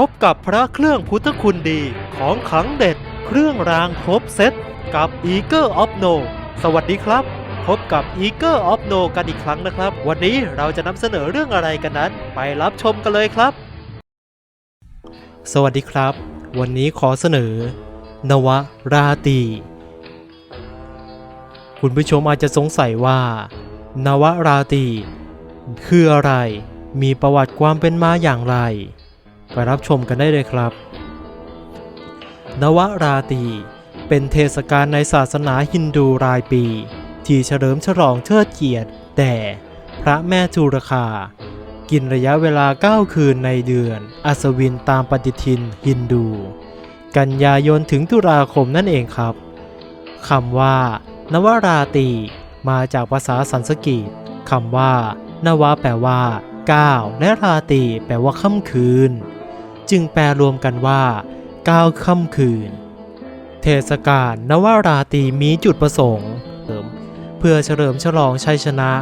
พบกับพระเครื่องพุทธคุณดีของขังเด็ด เครื่องรางครบเซตกับ e a g e of No สวัสดีครับ พบกับ e a g e of No กันอีกครั้งนะครับ วันนี้เราจะนำเสนอเรื่องอะไรกันนั้น ไปรับชมกันเลยครับ สวัสดีครับ วันนี้ขอเสนอ นวราตี คุณผู้ชมอาจจะสงสัยว่า นวราตี คืออะไร มีประวัติความเป็นมาอย่างไร ไปรับชมกันได้เลยครับ นวราตรีเป็นเทศกาลในศาสนาฮินดูรายปี ที่เฉลิมฉลองเทิดเกียรติแด่พระแม่จุรคา กินระยะเวลา 9 คืนในเดือน อัศวินตามปฏิทินฮินดู กันยายนถึงตุลาคมนั่นเองครับคำว่า นวราตรีมาจากภาษาสันสกฤตคำว่า นวะแปลว่า 9 และราตรีแปลว่าค่ำคืน จึงแปลรวมกันว่า9ค่ำคืน เทศกาลนวาราตรีมีจุดประสงค์เิมเพื่อเฉลิมฉลองชัยชนะ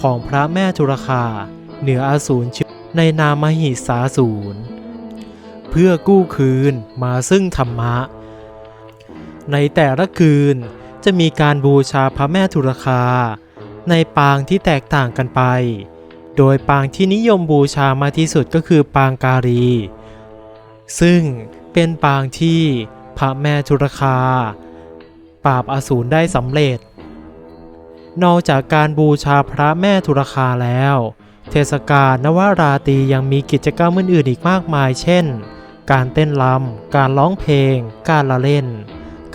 ของพระแม่จุรคา เหนืออสูรเชื้อในนามมหิสาสูรเพื่อกู้คืนมาซึ่งธรรมะ ในแต่ละคืนจะมีการบูชาพระแม่ทุรคา ในปางที่แตกต่างกันไป โดยปางที่นิยมบูชามาที่สุดก็คือปางการี ซึ่งเป็นปางที่พระแม่ทุรคา ปราบอสูรได้สำเร็จ นอกจากการบูชาพระแม่ทุรคาแล้ว เทศกาลนวราตรียังมีกิจกรรมอื่นๆอีกมากมาย เช่น การเต้นรำการร้องเพลง การละเล่น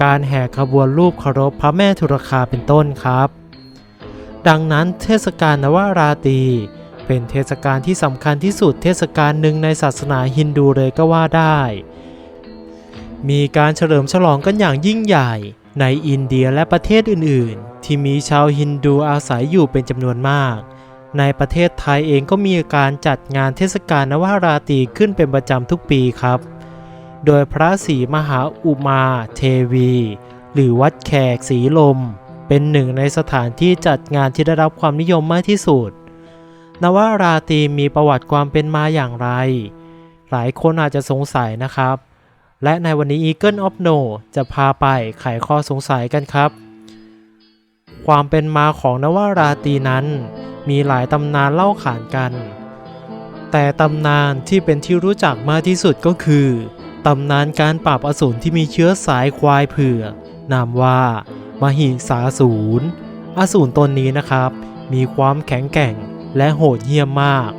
การแห่ขบวนรูปเคารพพระแม่ทุรคาเป็นต้นครับ ดังนั้นเทศกาลนวราตรี เป็นเทศกาลที่สำคัญที่สุดเทศกาลหนึ่งในศาสนาฮินดูเลยก็ว่าได้ มีการเฉลิมฉลองกันอย่างยิ่งใหญ่ในอินเดียและประเทศอื่น ๆ ที่มีชาวฮินดูอาศัยอยู่เป็นจำนวนมาก ในประเทศไทยเองก็มีการจัดงานเทศกาลนวราตรีขึ้นเป็นประจำทุกปีครับ โดยพระศรีมหาอุมาเทวี หรือวัดแขกศรีลม เป็นหนึ่งในสถานที่จัดงานที่ได้รับความนิยมมากที่สุด นวราตรีมีประวัติความเป็นมาอย่างไร หลายคนอาจจะสงสัยนะครับ และในวันนี้ Eagle of No จะพาไปไขข้อสงสัยกันครับ ความเป็นมาของนวราตรีนั้นมีหลายตำนานเล่าขานกัน แต่ตำนานที่เป็นที่รู้จักมากที่สุดก็คือตำนานการปราบอสูรที่มีเชื้อสายควายเผือกนามว่า มหิสาสูรอสูรตนนี้นะครับ มีความแข็งแกร่ง และโหดเหี้ยมมาก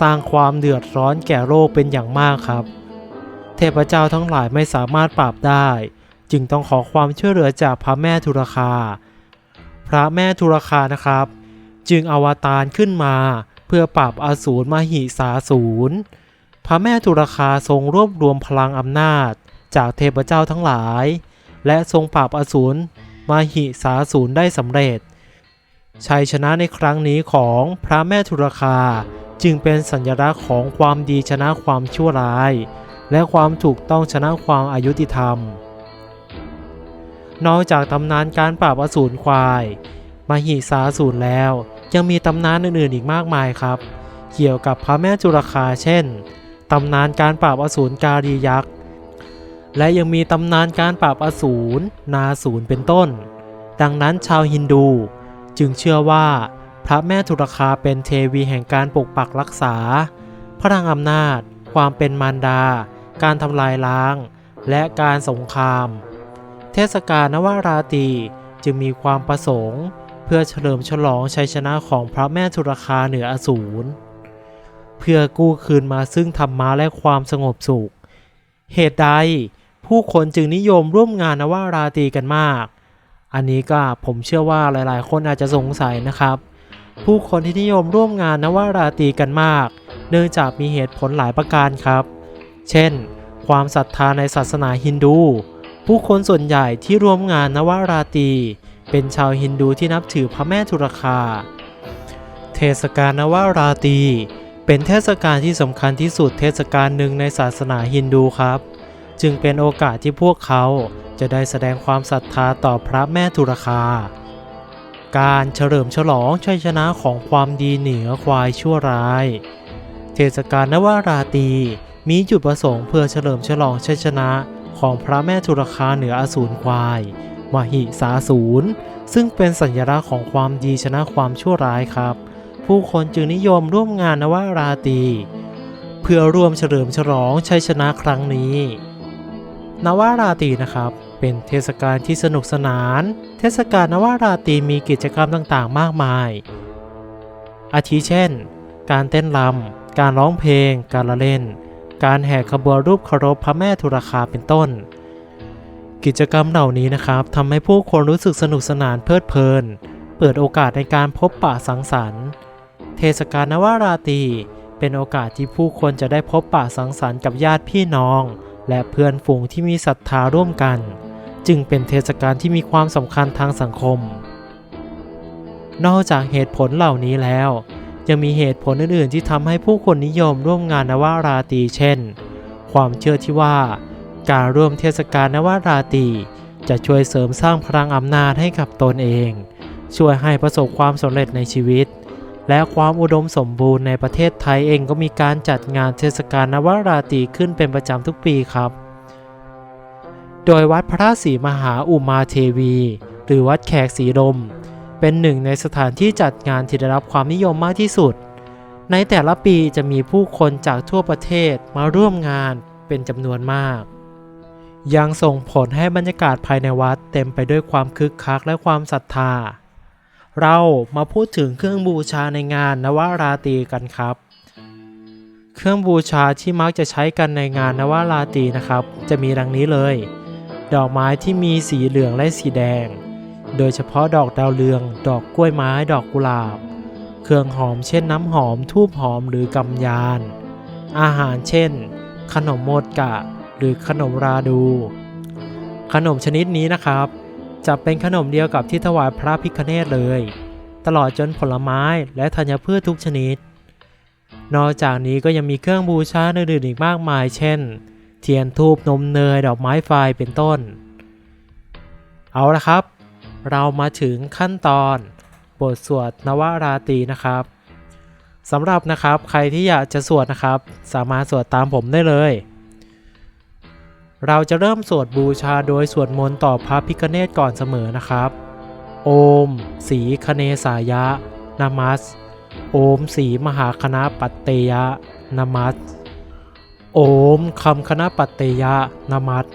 สร้างความเดือดร้อนแก่โลกเป็นอย่างมากครับ เทพเจ้าทั้งหลายไม่สามารถปราบได้ จึงต้องขอความช่วยเหลือจากพระแม่ทุรคา พระแม่ทุรคานะครับ จึงอวตารขึ้นมาเพื่อปราบอสูรมหิสาสูรพระแม่ทุรคาทรงรวบรวมพลังอำนาจจากเทพเจ้าทั้งหลาย และทรงปราบอสูรมหิสาสูรได้สำเร็จ ชัยชนะในครั้งนี้ของพระแม่ทุรคา จึงเป็นสัญลักษณ์ของความดีชนะความชั่วร้าย และความถูกต้องชนะความอายุติธรรม นอกจากตำนานการปราบอสูรควายมหิสาสูรแล้ว ยังมีตำนานอื่นๆอีกมากมายครับ เกี่ยวกับพระแม่จุรคาเช่นตำนานการปราบอสูรการียักษ์และยังมีตำนานการปราบอสูรนาสูรเป็นต้น ดังนั้นชาวฮินดู จึงเชื่อว่าพระแม่ทุรคาเป็นเทวีแห่งการปกปักรักษา พลังอำนาจ ความเป็นมารดา การทำลายล้าง และการสงคราม เทศกาลนวาราตรีจึงมีความประสงค์ เพื่อเฉลิมฉลองชัยชนะของพระแม่ทุรคาเหนืออสูร เพื่อกู้คืนมาซึ่งธรรมะและความสงบสุข เหตุใดผู้คนจึงนิยมร่วมงานนวาราตรีกันมาก อันนี้ก็ผมเชื่อว่าหลายๆ คนอาจจะสงสัยนะครับ ผู้คนที่นิยมร่วมงานนวราตรีกันมาก เนื่องจากมีเหตุผลหลายประการครับ เช่น ความศรัทธาในศาสนาฮินดู ผู้คนส่วนใหญ่ที่ร่วมงานนวราตรีเป็นชาวฮินดูที่นับถือพระแม่ทุรคา เทศกาลนวราตรีเป็นเทศกาลที่สำคัญที่สุดเทศกาลหนึ่งในศาสนาฮินดูครับ จึงเป็นโอกาสที่พวกเขา จะได้แสดงความศรัทธาต่อพระแม่ทุรคา การเฉลิมฉลองชัยชนะของความดีเหนือควายชั่วร้าย เทศกาลนวาราตรีมีจุดประสงค์เพื่อเฉลิมฉลองชัยชนะของพระแม่ทุรคาเหนืออสูรควายมหิสาสูรซึ่งเป็นสัญลักษณ์ของความดีชนะความชั่วร้ายครับ ผู้คนจึงนิยมร่วมงานนวาราตรีเพื่อร่วมเฉลิมฉลองชัยชนะครั้งนี้นวาราตรีนะครับ เป็นเทศกาลที่สนุกสนาน เทศกาลนวราตรีมีกิจกรรมต่างๆ มากมาย อาทิเช่น การเต้นรำการร้องเพลง การละเล่น การแห่ขบวนรูปเคารพพระแม่ทุรคาเป็นต้น กิจกรรมเหล่านี้นะครับทำให้ผู้คนรู้สึกสนุกสนานเพลิดเพลิน เปิดโอกาสในการพบปะสังสรรค์ เทศกาลนวราตรีเป็นโอกาสที่ผู้คนจะได้พบปะสังสรรค์กับญาติพี่น้อง และเพื่อนฝูงที่มีศรัทธาร่วมกัน จึงเป็นเทศกาลที่มีความสำคัญทางสังคม นอกจากเหตุผลเหล่านี้แล้ว ยังมีเหตุผลอื่นๆ ที่ทำให้ผู้คนนิยมร่วมงานนวราตรีเช่น ความเชื่อที่ว่า การร่วมเทศกาลนวราตรีจะช่วยเสริมสร้างพลังอำนาจให้กับตนเอง ช่วยให้ประสบความสำเร็จในชีวิต และความอุดมสมบูรณ์ในประเทศไทยเองก็มีการจัดงานเทศกาลนวราตรีขึ้นเป็นประจำทุกปีครับ โดยวัดพระศรีมหาอุมาเทวี หรือวัดแขกศรีลม เป็นหนึ่งในสถานที่จัดงานที่ได้รับความนิยมมากที่สุด ในแต่ละปีจะมีผู้คนจากทั่วประเทศมาร่วมงานเป็นจำนวนมาก ยังส่งผลให้บรรยากาศภายในวัดเต็มไปด้วยความคึกคักและความศรัทธา เรามาพูดถึงเครื่องบูชาในงานนวราตรีกันครับเครื่องบูชาที่มักจะใช้กันในงานนวราตรีนะครับ จะมีดังนี้เลย ดอกไม้ที่มีสีเหลืองและสีแดง โดยเฉพาะดอกดาวเรือง ดอกกล้วยไม้ ดอกกุหลาบ เครื่องหอมเช่นน้ำหอม ทูบหอมหรือกำยาน อาหารเช่น ขนมโมดกะ หรือขนมราดู ขนมชนิดนี้นะครับ จะเป็นขนมเดียวกับที่ถวายพระพิคเนตเลย ตลอดจนผลไม้และธัญพืชทุกชนิด นอกจากนี้ก็ยังมีเครื่องบูชาอื่นๆอีกมากมาย เช่น เทียนทูบนมเนยดอกไม้ไฟเป็นต้น เอาละครับ เรามาถึงขั้นตอนบทสวดนวราตรีนะครับสำหรับนะครับใครที่อยากจะสวดนะครับ สามารถสวดตามผมได้เลย เราจะเริ่มสวดบูชาโดยสวดมนต์ต่อพระพิคเนตก่อนเสมอนะครับ โอม สีคเนสายะนามัส โอมสีมหาคณะปัตเตยะนามัส โอมคำคณะปัตเตยะนามัส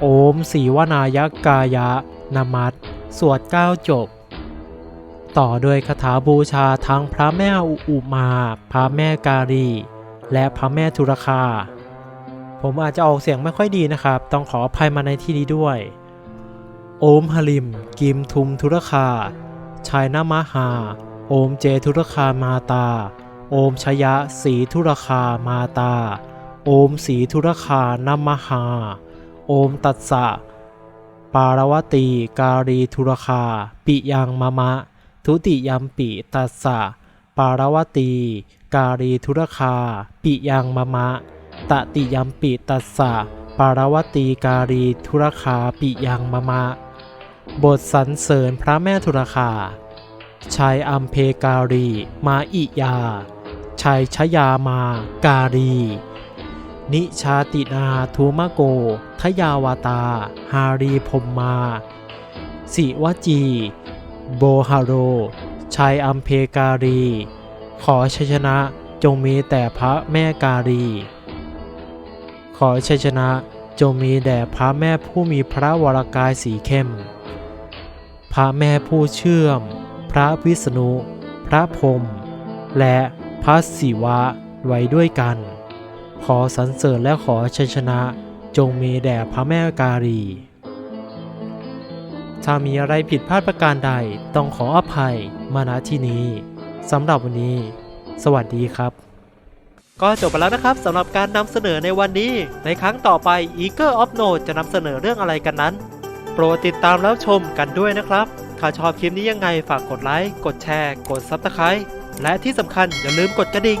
โอมสีวนายกายะนามัสสวดเก้าจบ ต่อด้วยคาถาบูชาทั้งพระแม่อุมา พระแม่การีและพระแม่ทุรคา ผมอาจจะออกเสียงไม่ค่อยดีนะครับ ต้องขออภัยมาในที่นี้ด้วย โอมหลิม กิมทุมทุรคา ชายนามหา โอมเจทุรคามาตา โอมชยะสีทุรคามาตา โอมสีทุรคานามหา โอมตัสสะ ปารวตีการีทุรคา ปิยังมะมะ ทุติยัมปิตัสสะ ปารวตีการีทุรคา ปิยังมะมะ ตติยัมปิตัสสะ ปารวตีการีทุรคา ปิยังมะมะ บทสรรเสริญพระแม่ทุรคาชัยอัมเพการี มาอิยาชัยชยามาการี นิชาตินาทูมโก ทยาวาตา ฮารีพมมา สิวจี โบฮาโร ชัยอัมเพการี ขอชัยชนะจงมีแต่พระแม่การี ขอชัยชนะจงมีแด่พระแม่ผู้มีพระวรากายสีเข้ม พระแม่ผู้เชื่อม พระวิษณุ พระพรมและพระศิวะไว้ด้วยกัน ขอสรรเสริญและขอชัยชนะจงมีแด่พระแม่การีถ้ามีอะไรผิดพลาดประการใดต้องขออภัยมาณที่นี้สำหรับวันนี้ สวัสดีครับ ก็จบไปแล้วนะครับสำหรับการนำเสนอในวันนี้ ในครั้งต่อไป Eager of Note จะนำเสนอเรื่องอะไรกันนั้น โปรดติดตามแล้วชมกันด้วยนะครับ ถ้าชอบคลิปนี้ยังไงฝากกดไลค์ กดแชร์ กด Subscribe และที่สำคัญอย่าลืมกดกระดิ่ง